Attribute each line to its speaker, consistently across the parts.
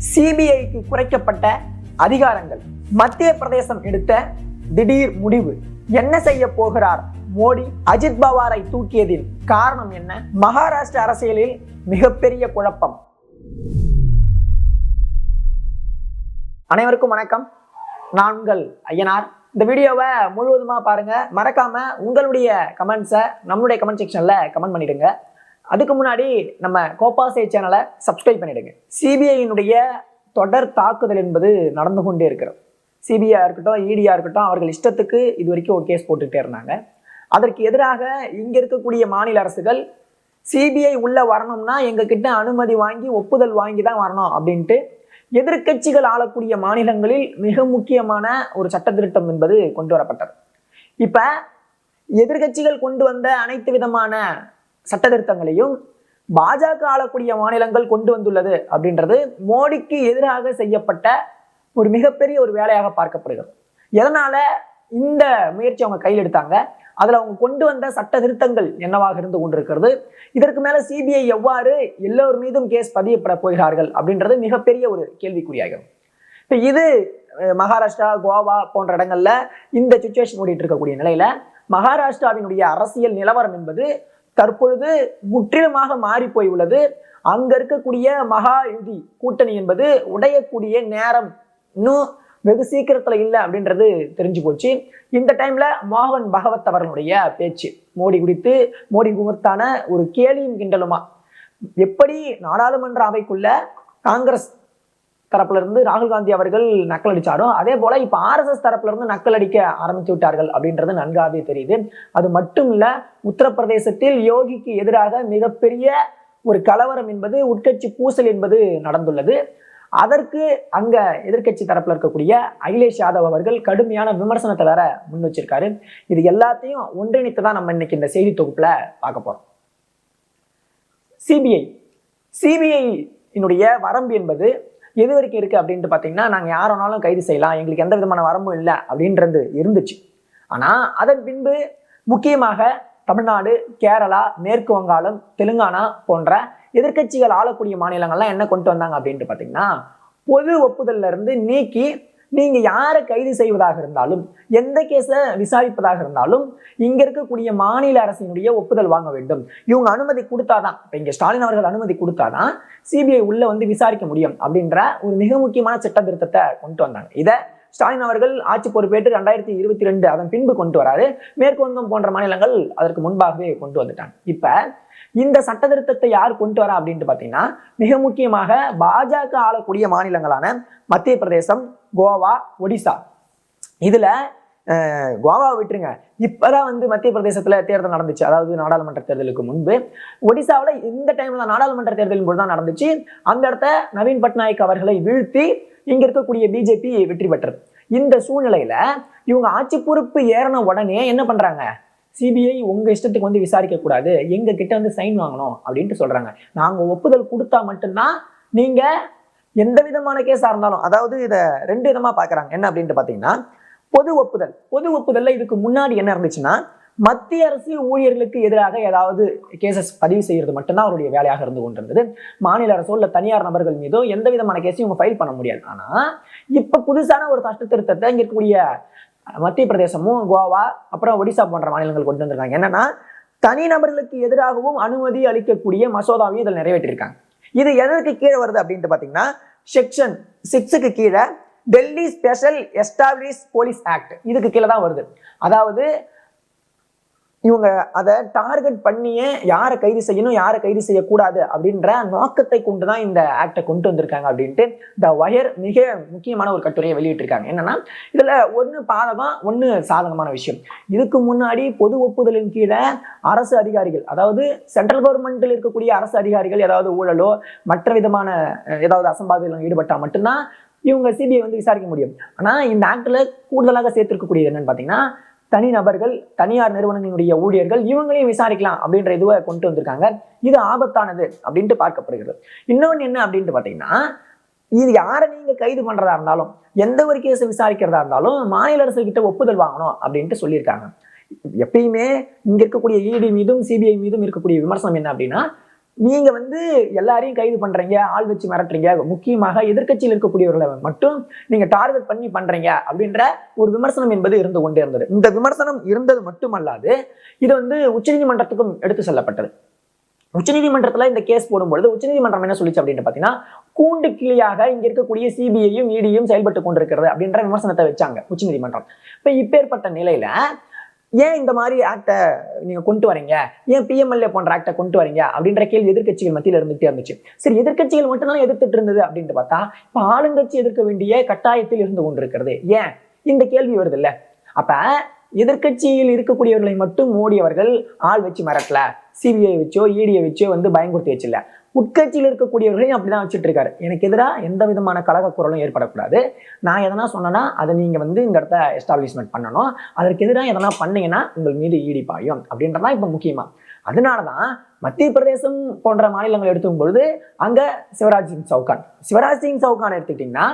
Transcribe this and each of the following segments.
Speaker 1: சிபிஐக்கு குறைக்கப்பட்ட அதிகாரங்கள். மத்திய பிரதேசம் எடுத்த திடீர் முடிவு. என்ன செய்ய போகிறார்? மோடி அஜித் பவாரை தூக்கியதில் காரணம் என்ன? மகாராஷ்டிர அரசியலில் மிகப்பெரிய குழப்பம். அனைவருக்கும் வணக்கம். நான் உங்கள் ஐயனார். இந்த வீடியோவை முழுவதுமா பாருங்க. மறக்காம உங்களுடைய கமெண்ட்ஸை நம்மளுடைய கமெண்ட் செக்ஷன்ல கமெண்ட் பண்ணிடுங்க. அதுக்கு முன்னாடி நம்ம கோபாசே சேனலை சப்ஸ்கிரைப் பண்ணிடுங்க. சிபிஐயினுடைய தொடர் தாக்குதல் என்பது நடந்து கொண்டே இருக்கிறது. சிபிஐ இருக்கட்டும் இடியா இருக்கட்டும் அவர்கள் இஷ்டத்துக்கு இது வரைக்கும் ஒரு கேஸ் போட்டுக்கிட்டே இருந்தாங்க. அதற்கு எதிராக இங்கே இருக்கக்கூடிய மாநில அரசுகள் சிபிஐ உள்ள வரணும்னா எங்ககிட்ட அனுமதி வாங்கி ஒப்புதல் வாங்கி தான் வரணும் அப்படின்ட்டு எதிர்க்கட்சிகள் ஆளக்கூடிய மாநிலங்களில் மிக முக்கியமான ஒரு சட்ட திருத்தம் என்பது கொண்டு வரப்பட்டது. இப்போ எதிர்க்கட்சிகள் கொண்டு வந்த அனைத்து விதமான சட்ட திருத்தங்களையும் பாஜக ஆளக்கூடிய மாநிலங்கள் கொண்டு வந்துள்ளது அப்படின்றது மோடிக்கு எதிராக செய்யப்பட்ட ஒரு மிகப்பெரிய ஒரு வேலையாக பார்க்கப்படுகிறது. எதனால இந்த முயற்சி அவங்க கையில் எடுத்தாங்க? அதுல அவங்க கொண்டு வந்த சட்ட திருத்தங்கள் என்னவாக இருந்து கொண்டிருக்கிறது? இதற்கு மேல சிபிஐ எவ்வாறு எல்லோர் மீதும் கேஸ் பதியப்பட போகிறார்கள் அப்படின்றது மிகப்பெரிய ஒரு கேள்விக்குறியாகும் இப்போ இது அஹ், மகாராஷ்டிரா கோவா போன்ற இடங்கள்ல இந்த சுச்சுவேஷன் ஓடிட்டு இருக்கக்கூடிய நிலையில மகாராஷ்டிராவினுடைய அரசியல் நிலவரம் என்பது தற்பொழுது முற்றிலுமாக மாறி போய் உள்ளது. அங்க இருக்கக்கூடிய மகா யுதி கூட்டணி என்பது உடையக்கூடிய நேரம். இன்னும் வெகு சீக்கிரத்துல இல்லை அப்படின்றது தெரிஞ்சு போச்சு. இந்த டைம்ல மோகன் பகவத் அவர்களுடைய பேச்சு. மோடி குறித்து மோடி குமர்த்தான ஒரு கேலியும் கிண்டலுமா? எப்படி நாடாளுமன்ற அவைக்குள்ள காங்கிரஸ் தரப்புல இருந்து ராகுல் காந்தி அவர்கள் நக்கல் அடிச்சாரோ அதே போல இப்ப ஆர்எஸ்எஸ் தரப்புல இருந்து நக்கல் அடிக்க ஆரம்பித்து விட்டார்கள் அப்படின்றது நன்காவே தெரியுது. அது மட்டும் இல்ல உத்தரப்பிரதேசத்தில் யோகிக்கு எதிராக மிகப்பெரிய ஒரு கலவரம் என்பது உட்கட்சி பூசல் என்பது நடந்துள்ளது. அதற்கு அங்க எதிர்க்கட்சி தரப்புல இருக்கக்கூடிய அகிலேஷ் யாதவ் அவர்கள் கடுமையான விமர்சனத்தை வேற முன் வச்சிருக்காரு. இது எல்லாத்தையும் ஒன்றிணைத்து தான் நம்ம இன்னைக்கு இந்த செய்தி தொகுப்புல பார்க்க போறோம். சிபிஐ. சிபிஐ வரம்பு என்பது எது வரைக்கும் இருக்குது அப்படின்ட்டு பார்த்தீங்கன்னா நாங்கள் யார் வேணாலும் கைது செய்யலாம். எங்களுக்கு எந்த விதமான வரம்பும் இல்லை அப்படின்றது இருந்துச்சு. ஆனால் அதன் பின்பு முக்கியமாக தமிழ்நாடு கேரளா மேற்கு வங்காளம் தெலுங்கானா போன்ற எதிர்க்கட்சிகள் ஆளக்கூடிய மாநிலங்கள்லாம் என்ன கொண்டு வந்தாங்க அப்படின்ட்டு பார்த்தீங்கன்னா பொது ஒப்புதல்ல இருந்து நீக்கி நீங்க யாரை கைது செய்வதாக இருந்தாலும் எந்த கேஸை விசாரிப்பதாக இருந்தாலும் இங்க இருக்கக்கூடிய மாநில அரசினுடைய ஒப்புதல் வாங்க வேண்டும். இவங்க அனுமதி கொடுத்தாதான் இப்ப இங்க ஸ்டாலின் அவர்கள் அனுமதி கொடுத்தாதான் சிபிஐ உள்ள வந்து விசாரிக்க முடியும் அப்படின்ற ஒரு மிக முக்கியமான சட்ட திருத்தத்தை கொண்டு வந்தாங்க. இதை ஸ்டாலின் அவர்கள் ஆட்சி பொறுப்பேற்று ரெண்டாயிரத்தி இருபத்தி ரெண்டு அதன் பின்பு கொண்டு வராரு. மேற்கு வங்கம் போன்ற மாநிலங்கள் அதற்கு முன்பாகவே கொண்டு வந்துட்டாங்க. இப்ப இந்த சட்ட திருத்தத்தை யார் கொண்டு வரா அப்படின்ட்டு பார்த்தீங்கன்னா மிக முக்கியமாக பாஜக ஆளக்கூடிய மாநிலங்களான மத்திய பிரதேசம் கோவா ஒடிசா. இதுல கோவாவை விட்டுருங்க. இப்போதான் வந்து மத்திய பிரதேசத்தில் தேர்தல் நடந்துச்சு. அதாவது நாடாளுமன்ற தேர்தலுக்கு முன்பு. ஒடிசாவில் இந்த டைம்ல நாடாளுமன்ற தேர்தலின் போது தான் நடந்துச்சு. அந்த இடத்த நவீன் பட்நாயக் அவர்களை வீழ்த்தி இங்க இருக்கக்கூடிய பிஜேபி வெற்றி பெற்றது. இந்த சூழ்நிலையில இவங்க ஆட்சி பொறுப்பு ஏறின உடனே என்ன பண்றாங்க? சிபிஐ உங்க இஷ்டத்துக்கு வந்து விசாரிக்க கூடாது. எங்க கிட்ட வந்து சைன் வாங்கணும் அப்படின்ட்டு சொல்றாங்க. நாங்க ஒப்புதல் கொடுத்தா மட்டும்தான் நீங்க எந்த விதமான கேஸா இருந்தாலும் அதாவது இதை ரெண்டு விதமா பாக்குறாங்க. என்ன அப்படின்ட்டு பாத்தீங்கன்னா பொது ஒப்புதல். பொது ஒப்புதல்ல இதுக்கு முன்னாடி என்ன இருந்துச்சுன்னா மத்திய அரசு ஊழியர்களுக்கு எதிராக ஏதாவது கேசஸ் பதிவு செய்யறது மட்டும்தான் அவருடைய வேலையாக இருந்து கொண்டிருந்தது. மாநில அரசோ இல்ல தனியார் நபர்கள் மீதோ எந்த விதமான கேஸையும் இவங்க ஃபைல் பண்ண முடியாது. ஆனா இப்ப புதுசான ஒரு சட்ட திருத்தத்தை இங்க இருக்கக்கூடிய மத்திய பிரதேசமும் கோவா அப்புறம் ஒடிசா போன்ற மாநிலங்கள் கொண்டு வந்திருக்காங்க. என்னன்னா தனிநபர்களுக்கு எதிராகவும் அனுமதி அளிக்கக்கூடிய மசோதாவையும் இதில் நிறைவேற்றிருக்காங்க. இது எதற்கு கீழே வருது அப்படின்ட்டு பார்த்தீங்கன்னா செக்ஷன் சிக்ஸுக்கு கீழே Delhi special establish police act. இதுக்கு கீழே தான் வருது. அதாவது இவங்க அதை டார்கெட் பண்ணியே யாரை கைது செய்யணும் யாரை கைது செய்யக்கூடாது அப்படின்ற நோக்கத்தை கொண்டு தான் இந்த ஆக்டை கொண்டு வந்திருக்காங்க அப்படின்ட்டு த ஒயர் மிக முக்கியமான ஒரு கட்டுரையை வெளியிட்டிருக்காங்க. என்னன்னா இதில் ஒன்று பாதகம் ஒன்று சாதகமான விஷயம். இதுக்கு முன்னாடி பொது ஒப்புதலின் கீழே அரசு அதிகாரிகள் அதாவது சென்ட்ரல் கவர்மெண்ட்டில் இருக்கக்கூடிய அரசு அதிகாரிகள் ஏதாவது ஊழலோ மற்ற விதமான ஏதாவது அசம்பாவிதங்கள் ஈடுபட்டால் மட்டும்தான் இவங்க சிபிஐ வந்து விசாரிக்க முடியும். ஆனா இந்த ஆக்டில் கூடுதலாக சேர்த்திருக்கக்கூடியது என்னன்னு பாத்தீங்கன்னா தனிநபர்கள் தனியார் நிறுவனங்களுடைய ஊழியர்கள் இவங்களையும் விசாரிக்கலாம் அப்படின்ற இதுவை கொண்டு வந்திருக்காங்க. இது ஆபத்தானது அப்படின்ட்டு பார்க்கப்படுகிறது. இன்னொன்று என்ன அப்படின்ட்டு பார்த்தீங்கன்னா இது யாரை நீங்க கைது பண்றதா இருந்தாலும் எந்த ஒரு கேஸை விசாரிக்கிறதா இருந்தாலும் மாநில அரசு கிட்ட ஒப்புதல் வாங்கணும் அப்படின்ட்டு சொல்லியிருக்காங்க. எப்பயுமே இங்க இருக்கக்கூடிய இடி மீதும் சிபிஐ மீதும் இருக்கக்கூடிய விமர்சனம் என்ன அப்படின்னா நீங்க வந்து எல்லாரையும் கைது பண்றீங்க ஆள் வச்சு மிரட்டுறீங்க முக்கியமாக எதிர்க்கட்சியில் இருக்கக்கூடியவர்களை மட்டும் நீங்க டார்கெட் பண்ணி பண்றீங்க அப்படின்ற ஒரு விமர்சனம் என்பது இருந்து கொண்டே இருந்தது. இந்த விமர்சனம் இருந்தது மட்டுமல்லாது இது வந்து உச்சநீதிமன்றத்துக்கும் எடுத்து செல்லப்பட்டது. உச்சநீதிமன்றத்தில் இந்த கேஸ் போடும்பொழுது உச்சநீதிமன்றம் என்ன சொல்லிச்சு அப்படின்னு பார்த்தீங்கன்னா கூண்டு கிளியாக இங்க இருக்கக்கூடிய சிபிஐயும் இடியும் செயல்பட்டு கொண்டிருக்கிறது அப்படின்ற விமர்சனத்தை வச்சாங்க உச்சநீதிமன்றம். இப்போ இப்பேற்பட்ட நிலையில ஏன் இந்த மாதிரி ஆக்டை நீங்க கொண்டு வரீங்க? ஏன் பிஎம்எல்ஏ போன்ற ஆக்டை கொண்டு வரீங்க? அப்படின்ற கேள்வி எதிர்கட்சிகள் மத்தியில் இருந்துகிட்டே இருந்துச்சு. சரி எதிர்க்கட்சிகள் மட்டும்தான் எதிர்த்துட்டு இருந்தது அப்படின்ட்டு பார்த்தா இப்ப ஆளுங்கட்சி எதிர்க்க வேண்டிய கட்டாயத்தில் இருந்து கொண்டிருக்கிறது. ஏன்? இந்த கேள்வி வருது இல்ல அப்ப எதிர்க்கட்சியில் இருக்கக்கூடியவர்களை மட்டும் மோடி அவர்கள் ஆள் வச்சு மிரட்டல. சிபிஐ வச்சோ இடியை வச்சோ வந்து பயன்படுத்தி வச்சில்ல. உட்கட்சியில் இருக்கக்கூடியவர்களையும் அப்படிதான் வச்சுட்டு இருக்காரு எனக்கு எதிராக எந்த விதமான கழக குரலும் ஏற்படக்கூடாது. நான் எதனா சொன்னேன்னா அதை நீங்க வந்து இந்த இடத்த எஸ்டாப்ளிஷ்மெண்ட் பண்ணணும். அதற்கு எதிராக எதனா பண்ணீங்கன்னா உங்கள் மீது ஈடி பாயும் அப்படின்றதான் இப்ப முக்கியமா. அதனாலதான் மத்திய பிரதேசம் போன்ற மாநிலங்கள் எடுத்துக்கும் பொழுது அங்க சிவராஜ் சிங் சவுகான். சிவராஜ் சிங் சவுகான் எடுத்துக்கிட்டீங்கன்னா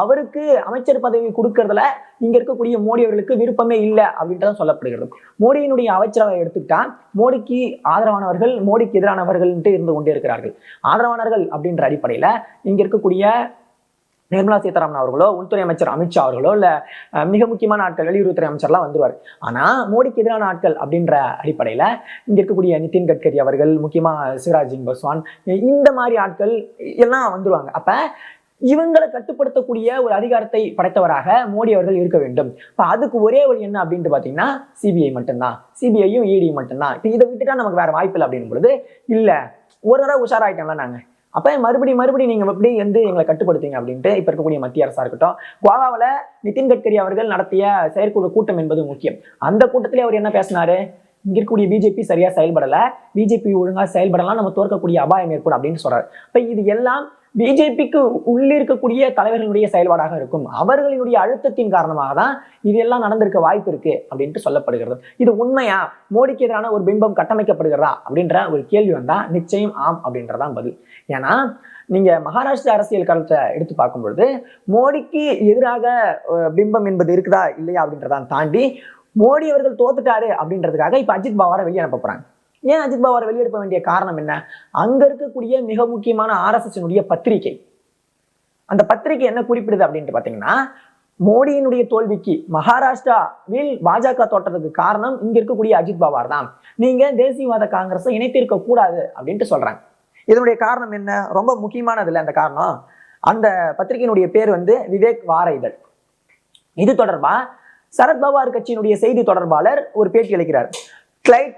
Speaker 1: அவருக்கு அமைச்சர் பதவி கொடுக்கறதுல இங்க இருக்கக்கூடிய மோடி அவர்களுக்கு விருப்பமே இல்லை அப்படின்றத சொல்லப்படுகிறது. மோடியினுடைய அமைச்சரவை எடுத்துக்கிட்டா மோடிக்கு ஆதரவானவர்கள் மோடிக்கு எதிரானவர்கள்ட்டு இருந்து கொண்டே இருக்கிறார்கள். ஆதரவானவர்கள் அப்படின்ற அடிப்படையில இங்க இருக்கக்கூடிய நிர்மலா சீதாராமன் அவர்களோ உள்துறை அமைச்சர் அமித்ஷா அவர்களோ இல்லை மிக முக்கியமான ஆட்கள் வெளியுறவுத்துறை அமைச்சர்லாம் வந்துருவார். ஆனால் மோடிக்கு எதிரான ஆட்கள் அப்படின்ற அடிப்படையில இங்க இருக்கக்கூடிய நிதின் கட்கரி அவர்கள் முக்கியமா சிவராஜ் சிங் பஸ்வான் இந்த மாதிரி ஆட்கள் எல்லாம் வந்துருவாங்க. அப்ப இவங்களை கட்டுப்படுத்தக்கூடிய ஒரு அதிகாரத்தை படைத்தவராக மோடி அவர்கள் இருக்க வேண்டும். இப்போ அதுக்கு ஒரே வழி என்ன அப்படின்ட்டு பார்த்தீங்கன்னா சிபிஐ மட்டும்தான். சிபிஐயும் இடி மட்டும்தான். இப்போ இதை விட்டுட்டா நமக்கு வேற வாய்ப்பு இல்லை அப்படின்னும் பொழுது இல்லை ஒரு தடவை உஷாராயிட்டோம்ல நாங்கள் அப்போ மறுபடியும் மறுபடியும் நீங்கள் எப்படி வந்து எங்களை கட்டுப்படுத்தீங்க அப்படின்ட்டு இப்போ இருக்கக்கூடிய மத்திய அரசாக இருக்கட்டும் கோவாவில் நிதின் கட்கரி அவர்கள் நடத்திய செயற்குழு கூட்டம் என்பது முக்கியம். அந்த கூட்டத்திலே அவர் என்ன பேசினாரு? இங்க இருக்கக்கூடிய பிஜேபி சரியா செயல்படல பிஜேபி ஒழுங்கா செயல்படலாம் நம்ம தோற்கக்கூடிய அபாயம் ஏற்படும் அப்படின்னு சொல்றாரு. அப்ப இது எல்லாம் பிஜேபிக்கு உள்ளிருக்கக்கூடிய தலைவர்களுடைய செயல்பாடாக இருக்கும். அவர்களினுடைய அழுத்தத்தின் காரணமாக தான் இது எல்லாம் நடந்திருக்க வாய்ப்பு இருக்கு அப்படின்ட்டு சொல்லப்படுகிறது. இது உண்மையா? மோடிக்கு எதிரான ஒரு பிம்பம் கட்டமைக்கப்படுகிறதா? அப்படின்ற ஒரு கேள்வி வந்தா நிச்சயம் ஆம் அப்படின்றதான் பதில். ஏன்னா நீங்க மகாராஷ்டிரா அரசியல் காலத்தை எடுத்து பார்க்கும் பொழுது மோடிக்கு எதிராக பிம்பம் என்பது இருக்குதா? இல்லையா? அப்படின்றதான் தாண்டி மோடி அவர்கள் தோத்துட்டாரு அப்படின்றதுக்காக இப்ப அஜித் பவாரை வெளியே அனுப்ப போறாங்க. ஏன் அஜித் பவாரை வெளியெடுக்க வேண்டிய காரணம் என்ன? அங்க இருக்கக்கூடிய மிக முக்கியமான ஆர்எஸ்எஸ்னுடைய பத்திரிகை. அந்த பத்திரிகை என்ன குறிப்பிடுது அப்படின்ட்டு பாத்தீங்கன்னா மோடியினுடைய தோல்விக்கு மகாராஷ்டிராவில் பாஜக தோற்றதுக்கு காரணம் இங்க இருக்கக்கூடிய அஜித் பவார் தான். நீங்க தேசியவாத காங்கிரஸை இணைத்திருக்க கூடாது அப்படின்ட்டு சொல்றாங்க. இதனுடைய காரணம் என்ன? ரொம்ப முக்கியமானது இல்லை அந்த காரணம் அந்த பத்திரிகையினுடைய பேர் வந்து விவேக் வார இதழ் இது தொடர்பா? சரத்பவார் கட்சியினுடைய செய்தி தொடர்பாளர் ஒரு பேட்டி அளிக்கிறார். கிளைட்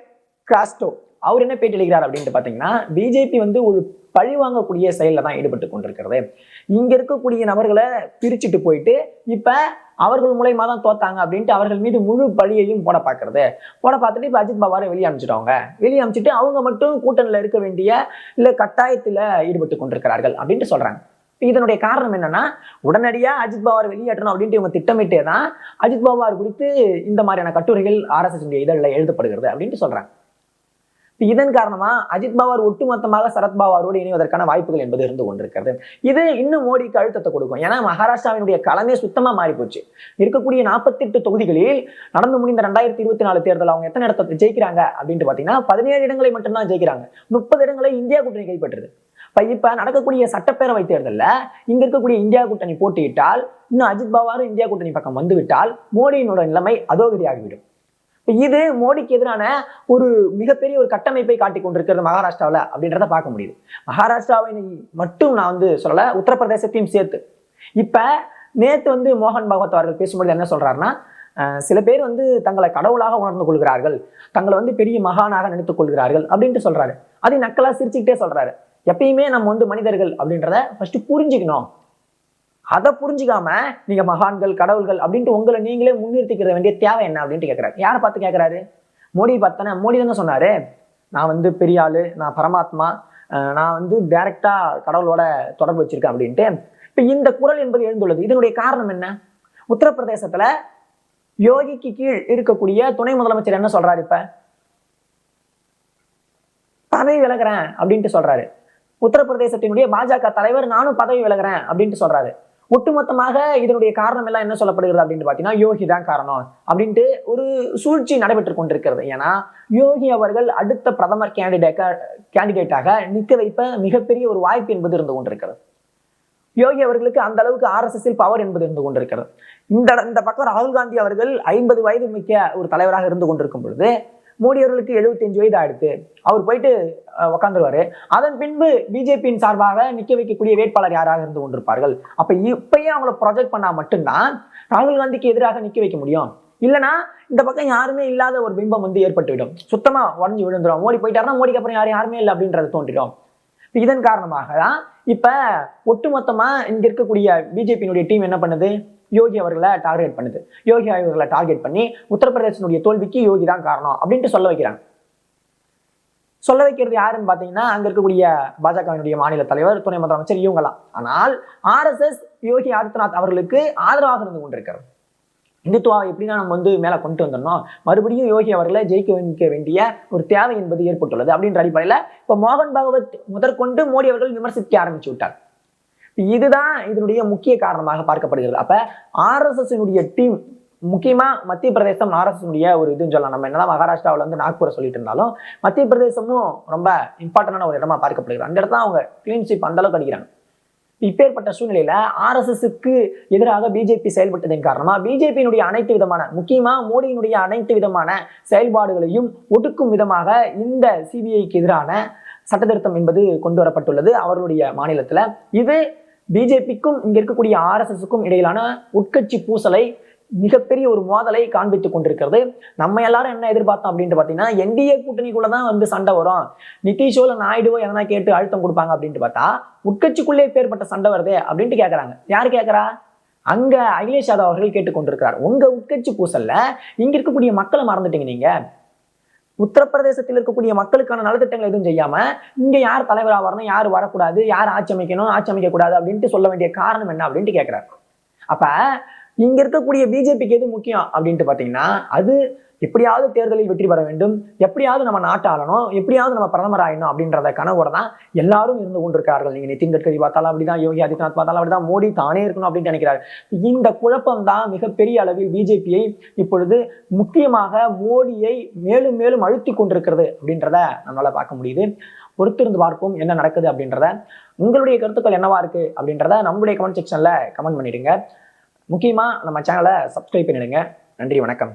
Speaker 1: கிராஸ்டோ அவர் என்ன பேட்டி அளிக்கிறார் அப்படின்ட்டு பார்த்தீங்கன்னா பிஜேபி வந்து ஒரு பழி வாங்கக்கூடிய செயலில் தான் ஈடுபட்டு கொண்டிருக்கிறது. இங்கே இருக்கக்கூடிய நபர்களை பிரிச்சுட்டு போயிட்டு இப்போ அவர்கள் மூலயமா தான் தோத்தாங்க அப்படின்ட்டு அவர்கள் மீது முழு பழியையும் போட பார்க்கறது போட பார்த்துட்டு இப்போ அஜித் பவாரை வெளியே அனுப்பிச்சிட்டவங்க வெளியே அனுப்பிச்சிட்டு அவங்க மட்டும் கூட்டணியில் இருக்க வேண்டிய இல்லை கட்டாயத்தில் ஈடுபட்டு கொண்டிருக்கிறார்கள் அப்படின்ட்டு சொல்கிறாங்க இதனுடைய காரணம் என்னன்னா உடனடியாக அஜித் பவார் வெளியேற்றணும் அப்படின்ட்டு இவங்க திட்டமிட்டே தான் அஜித் பவார் குறித்து இந்த மாதிரியான கட்டுரைகள் ஆர்எஸ்எஸ் இதழில் எழுதப்படுகிறது அப்படின்ட்டு சொல்கிறாங்க இதன் காரணமா அஜித் பவார் ஒட்டுமொத்தமாக சரத்பவாரோடு இணைவதற்கான வாய்ப்புகள் என்பது இருந்து கொண்டிருக்கிறது. இது இன்னும் மோடிக்கு அழுத்தத்தை கொடுக்கும். ஏன்னா மகாராஷ்டிராவினுடைய களமே சுத்தமா மாறி போச்சு இருக்கக்கூடிய நாற்பத்தெட்டு தொகுதிகளில் நடந்து முடிந்த ரெண்டாயிரத்தி இருபத்தி நாலு தேர்தல் அவங்க எத்தனை இடத்தை ஜெயிக்கிறாங்க அப்படின்ட்டு பாத்தீங்கன்னா பதினேழு இடங்களை மட்டும்தான் ஜெயிக்கிறாங்க. முப்பது இடங்களை இந்தியா கூட்டணி கைப்பற்றுது. இப்போ இப்போ நடக்கக்கூடிய சட்டப்பேரவை தேர்தலில் இங்க இருக்கக்கூடிய இந்தியா கூட்டணி போட்டியிட்டால் இன்னும் அஜித் பவாரும் இந்தியா கூட்டணி பக்கம் வந்துவிட்டால் மோடியினோட நிலைமை அதோகதியாகிவிடும். இது மோடிக்கு எதிரான ஒரு மிகப்பெரிய ஒரு கட்டமைப்பை காட்டி கொண்டிருக்கிறது மகாராஷ்டிராவில் அப்படின்றத பார்க்க முடியுது. மகாராஷ்டிராவை மட்டும் நான் வந்து சொல்லலை உத்தரப்பிரதேசத்தையும் சேர்த்து. இப்ப நேத்து வந்து மோகன் பகவத் அவர்கள் பேசும்பொழுது என்ன சொல்றாருன்னா சில பேர் வந்து தங்களை கடவுளாக உணர்ந்து கொள்கிறார்கள் தங்களை வந்து பெரிய மகானாக நினைத்துக் கொள்கிறார்கள் அப்படின்ட்டு சொல்றாரு. அதை நக்கலா சிரிச்சுக்கிட்டே சொல்றாரு. எப்பயுமே நம்ம வந்து மனிதர்கள் அப்படின்றத ஃபர்ஸ்ட் புரிஞ்சுக்கணும். அதை புரிஞ்சுக்காம நீங்க மகான்கள் கடவுள்கள் அப்படின்ட்டு உங்களை நீங்களே முன்னிறுத்திக்கிற வேண்டிய தேவை என்ன அப்படின்ட்டு கேட்கிறாரு யாரை பார்த்து கேட்கறாரு மோடி பார்த்தானே மோடி தானே சொன்னாரு நான் வந்து பெரிய ஆளு நான் பரமாத்மா நான் வந்து டைரக்டா கடவுளோட தொடர்பு வச்சிருக்கேன் அப்படின்ட்டு. இப்போ இந்த குரல் என்பது எழுந்துள்ளது. இதனுடைய காரணம் என்ன? உத்தரப்பிரதேசத்துல யோகிக்கு கீழ் இருக்கக்கூடிய துணை முதலமைச்சர் என்ன சொல்றாரு இப்ப? பதவி விலகுறேன் அப்படின்ட்டு சொல்றாரு. உத்தரப்பிரதேசத்தினுடைய பாஜக தலைவர் நானும் பதவி விலகுறேன் அப்படின்ட்டு சொல்றாரு. ஒட்டுமொத்தமாக இதனுடைய காரணம் எல்லாம் என்ன சொல்லப்படுகிறது அப்படின்னு பார்த்தீங்கன்னா யோகி தான் காரணம் அப்படின்ட்டு ஒரு சூழ்ச்சி நடைபெற்று கொண்டிருக்கிறது. ஏன்னா யோகி அவர்கள் அடுத்த பிரதமர் கேண்டிடேட்டா கேண்டிடேட்டாக நிற்க வைப்ப மிகப்பெரிய ஒரு வாய்ப்பு என்பது இருந்து கொண்டிருக்கிறது. யோகி அவர்களுக்கு அந்த அளவுக்கு ஆர்எஸ்எஸ்ஸில் பவர் என்பது இருந்து கொண்டிருக்கிறது. இந்த இந்த பக்கம் ராகுல் காந்தி அவர்கள் ஐம்பது வயது மிக்க ஒரு தலைவராக இருந்து கொண்டிருக்கும் பொழுது மோடி அவர்களுக்கு 75 வயது ஆயிடுத்து அவர் போயிட்டு உக்காந்துருவாரு. அதன் பின்பு பிஜேபியின் சார்பாக நிக்க வைக்கக்கூடிய வேட்பாளர் யாராக இருந்து கொண்டிருப்பார்கள்? அப்ப இப்பயே அவங்கள ப்ரொஜெக்ட் பண்ணா மட்டும்தான் ராகுல் காந்திக்கு எதிராக நிக்க வைக்க முடியும். இல்லனா இந்த பக்கம் யாருமே இல்லாத ஒரு பிம்பம் வந்து ஏற்பட்டுவிடும். சுத்தமா உடஞ்சு விழுந்துரும். மோடி போயிட்டாருன்னா மோடிக்கு அப்புறம் யாரும் யாருமே இல்லை அப்படின்றது தோன்றிடும். இதன் காரணமாக தான் இப்ப ஒட்டுமொத்தமா இங்க இருக்கக்கூடிய பிஜேபியினுடைய டீம் என்ன பண்ணுது? யோகி அவர்களை டார்கெட் பண்ணுது. யோகி அவர்களை டார்கெட் பண்ணி உத்தரப்பிரதேசனுடைய தோல்விக்கு யோகி தான் காரணம் அப்படின்ட்டு சொல்ல வைக்கிறாங்க. சொல்ல வைக்கிறது யாருன்னு பார்த்தீங்கன்னா அங்க இருக்கக்கூடிய பாஜகவினுடைய மாநில தலைவர் துணை முதலமைச்சர் இவங்கலாம் ஆனால் ஆர்எஸ்எஸ் யோகி ஆதித்யநாத் அவர்களுக்கு ஆதரவாக இருந்து கொண்டிருக்கிறது. இந்துத்துவாவை எப்படின்னா நம்ம வந்து மேல கொண்டு வந்துடணும். மறுபடியும் யோகி அவர்களை ஜெயிக்க வைக்க வேண்டிய ஒரு தேவை என்பது ஏற்பட்டுள்ளது அப்படின்ற அடிப்படையில இப்ப மோகன் பகவத் முதற்கொண்டு மோடி அவர்கள் விமர்சிக்க ஆரம்பிச்சு விட்டார். இதுதான் இதனுடைய முக்கிய காரணமாக பார்க்கப்படுகிறது. அப்ப ஆர்எஸ்எஸ்னுடைய டீம் முக்கியமா மத்திய பிரதேசம் ஆர்எஸ்எஸ்னுடைய ஒரு இதுன்னு சொல்லலாம். நம்ம என்னதான் மகாராஷ்டிராவில் வந்து நாக்பூரை சொல்லிட்டு இருந்தாலும் மத்திய பிரதேசமும் ரொம்ப இம்பார்ட்டன்டான ஒரு இடமா பார்க்கப்படுகிறது. அந்த இடத்துல அவங்க கிளீன்ஷிப் அந்த அளவுக்கு அடிக்கிறாங்க. இப்பேற்பட்ட சூழ்நிலையில ஆர்எஸ்எஸ்க்கு எதிராக பிஜேபி செயல்பட்டதன் காரணமா பிஜேபியினுடைய அனைத்து விதமான முக்கியமா மோடியினுடைய அனைத்து விதமான செயல்பாடுகளையும் ஒடுக்கும் விதமாக இந்த சிபிஐக்கு எதிரான சட்டத்திருத்தம் என்பது கொண்டு வரப்பட்டுள்ளது அவர்களுடைய மாநிலத்துல. இது பிஜேபிக்கும் இங்க இருக்கக்கூடிய ஆர்எஸ்எஸ்க்கும் இடையிலான உட்கட்சி பூசலை மிகப்பெரிய ஒரு மோதலை காண்பித்துக் கொண்டிருக்கிறது. நம்ம எல்லாரும் என்ன எதிர்பார்த்தோம் அப்படின்ட்டு பார்த்தீங்கன்னா என்டிஏ கூட்டணிக்குள்ள தான் வந்து சண்டை வரும். நிதிஷோ இல்லை நாயுடுவோ எதனா கேட்டு அழுத்தம் கொடுப்பாங்க அப்படின்ட்டு பார்த்தா உட்கட்சிக்குள்ளே பேர்பட்ட சண்டை வருதே அப்படின்ட்டு கேட்குறாங்க யார் கேட்கறா அங்க அகிலேஷ் யாதவ் அவர்கள் கேட்டுக்கொண்டிருக்கிறார் உங்க உட்கட்சி பூசல்ல இங்க இருக்கக்கூடிய மக்களை மறந்துட்டீங்க நீங்க. உத்தரப்பிரதேசத்தில் இருக்கக்கூடிய மக்களுக்கான நலத்திட்டங்கள் எதுவும் செய்யாம இங்க யார் தலைவரா வரணும் யார் வரக்கூடாது யார் ஆட்சி அமைக்கணும் ஆட்சி அமைக்க கூடாது அப்படின்ட்டு சொல்ல வேண்டிய காரணம் என்ன அப்படின்ட்டு கேட்கிறாரு அப்ப இங்க இருக்கக்கூடிய பிஜேபிக்கு எது முக்கியம் அப்படின்ட்டு பாத்தீங்கன்னா அது எப்படியாவது தேர்தலில் வெற்றி பெற வேண்டும். எப்படியாவது நம்ம நாட்டை ஆளணும். எப்படியாவது நம்ம பிரதமர் ஆகணும் அப்படின்றத கனவோட தான் எல்லாரும் இருந்து கொண்டிருக்கார்கள் நீங்க நிதின் கட்கரி பார்த்தாலும் அப்படிதான் யோகி ஆதித்யநாத் பார்த்தாலும் அப்படிதான் மோடி தானே இருக்கணும் அப்படின்னு நினைக்கிறார். இந்த குழப்பம் தான் மிகப்பெரிய அளவில் பிஜேபியை இப்பொழுது முக்கியமாக மோடியை மேலும் மேலும் அழுத்தி கொண்டிருக்கிறது அப்படின்றத நம்மளால பார்க்க முடியுது. பொறுத்திருந்து பார்ப்போம் என்ன நடக்குது அப்படின்றத. உங்களுடைய கருத்துக்கள் என்னவா இருக்கு அப்படின்றத நம்மளுடைய கமெண்ட் செக்ஷன்ல கமெண்ட் பண்ணிடுங்க. முக்கியமா நம்ம சேனலை சப்ஸ்கிரைப் பண்ணிடுங்க. நன்றி வணக்கம்.